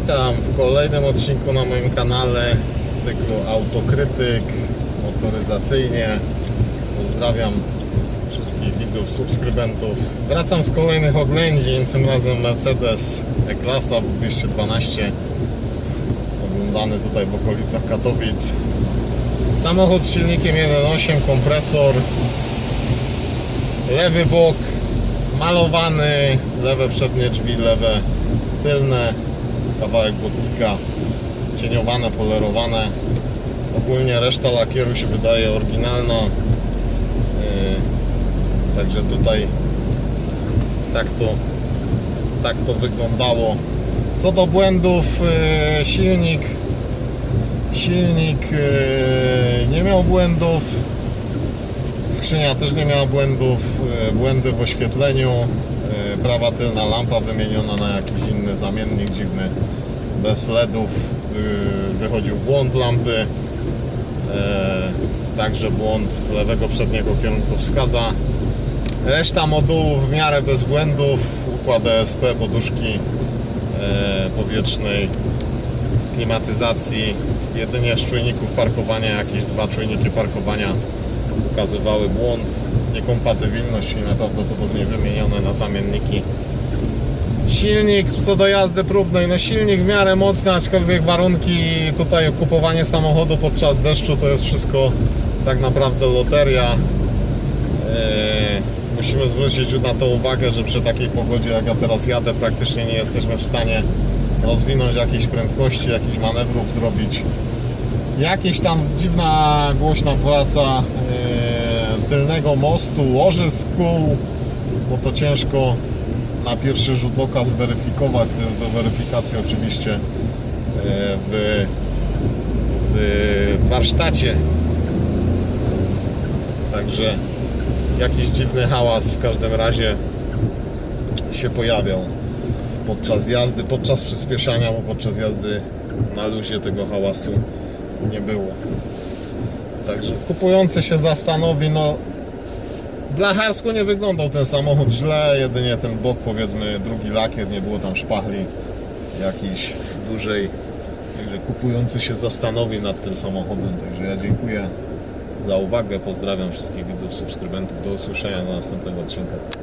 Witam w kolejnym odcinku na moim kanale z cyklu Autokrytyk motoryzacyjnie. Pozdrawiam wszystkich widzów, subskrybentów. Wracam z kolejnych oględzin, tym razem Mercedes E-Klasa w 212 oglądany tutaj w okolicach Katowic. Samochód z silnikiem 1.8, kompresor, lewy bok malowany, lewe przednie drzwi, lewe tylne, kawałek botnika, cieniowane, polerowane. Ogólnie reszta lakieru się wydaje oryginalna. Yy, Także tutaj tak to, tak to wyglądało. Co do błędów, yy, silnik silnik yy, nie miał błędów. Skrzynia też nie miała błędów, e, błędy w oświetleniu, e, prawa tylna lampa wymieniona na jakiś inny zamiennik dziwny, bez LEDów, wy- wychodził błąd lampy, e, także błąd lewego przedniego kierunkowskaza. Reszta modułów w miarę bez błędów, układ ESP, poduszki e, powietrznej, klimatyzacji, jedynie z czujników parkowania, jakieś dwa czujniki parkowania ukazywały błąd, niekompatybilność i prawdopodobnie wymienione na zamienniki. Silnik co do jazdy próbnej, no silnik w miarę mocny, aczkolwiek warunki tutaj kupowanie samochodu podczas deszczu to jest wszystko tak naprawdę loteria. Eee, musimy zwrócić na to uwagę, że przy takiej pogodzie jak ja teraz jadę praktycznie nie jesteśmy w stanie rozwinąć jakiejś prędkości, jakichś manewrów zrobić. Jakieś tam dziwna, głośna praca e, tylnego mostu, łożysk kół, bo to ciężko na pierwszy rzut oka zweryfikować. To jest do weryfikacji oczywiście e, w, w warsztacie. Także jakiś dziwny hałas w każdym razie się pojawiał podczas jazdy, podczas przyspieszania, bo podczas jazdy na luzie tego hałasu nie było. Także kupujący się zastanowi, no blacharsko nie wyglądał ten samochód źle, jedynie ten bok powiedzmy drugi lakier, nie było tam szpachli jakiejś dłużej. Także kupujący się zastanowi nad tym samochodem. Także ja dziękuję za uwagę, pozdrawiam wszystkich widzów, subskrybentów, do usłyszenia do następnego odcinka.